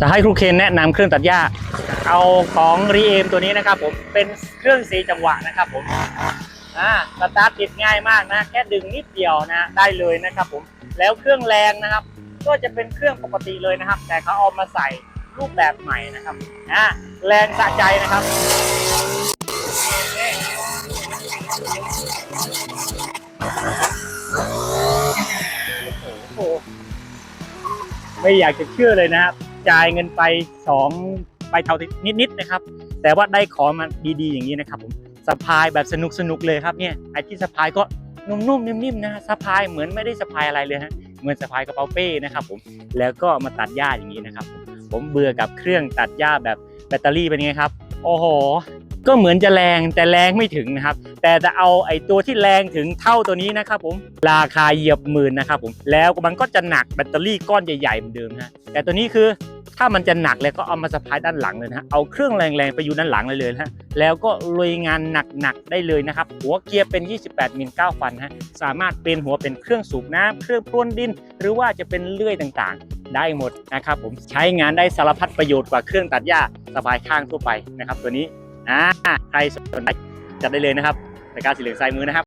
จะให้ครูเคนแนะนำเครื่องตัดหญ้า เอาของรีเอมตัวนี้นะครับผมเป็นเครื่องสีจังหวะนะครับผมอ่าสตาร์ทติดง่ายมากนะ แค่ดึงนิดเดียวนะได้เลยนะครับผมแล้วเครื่องแรงนะครับ ก็จะเป็นเครื่องปกติเลยนะครับ แต่เขาเอามาใส่รูปแบบใหม่นะครับอ่าแรงสะใจนะครับโอ้โหไม่อยากจะเชื่อเลยนะครับ จ่ายเงินไปสองไปเท่านิดๆนะครับ แต่ว่าได้ของมาดีๆอย่างนี้นะครับผมสะพายแบบสนุกๆเลยครับเนี่ยไอที่สะพายก็นุ่มๆนิ่มๆนะสะพายเหมือนไม่ได้สะพายอะไรเลยฮะเหมือนสะพายกระเป๋าเป้นะครับผมแล้วก็มาตัดหญ้าอย่างนี้นะครับผมผมเบื่อกับเครื่องตัดหญ้าแบบแบตเตอรี่เป็นไงครับโอ้โหก็เหมือนจะแรงแต่แรงไม่ถึงนะครับ แต่จะเอาไอ้ตัวที่แรงถึงเท่าตัวนี้นะครับผมราคาเหยียบหมื่นนะครับผมแล้วมันก็จะหนักแบตเตอรี่ก้อนใหญ่ๆเหมือนเดิมนะแต่ตัวนี้คือ ถ้ามันจะหนักเลยก็เอามาสะพายด้านหลังเลยนะฮะเอาเครื่องแรงๆไปอยู่ด้านหลังเลยเลยนะแล้วก็ลุยงานหนักๆได้เลยนะครับ หัวเกียร์เป็น 28มิล9ฟันฮะสามารถเป็นหัวเป็นเครื่องสูบน้ำเครื่องพรวนดิน หรือว่าจะเป็นเลื่อยต่างๆ ได้หมดนะครับผมใช้งานได้สารพัดประโยชน์กว่าเครื่องตัดหญ้าสบายข้างทั่วไปนะครับ ตัวนี้อ่าใครสนใจจัดได้เลยนะครับรายการสีเหลืองสายมือนะครับ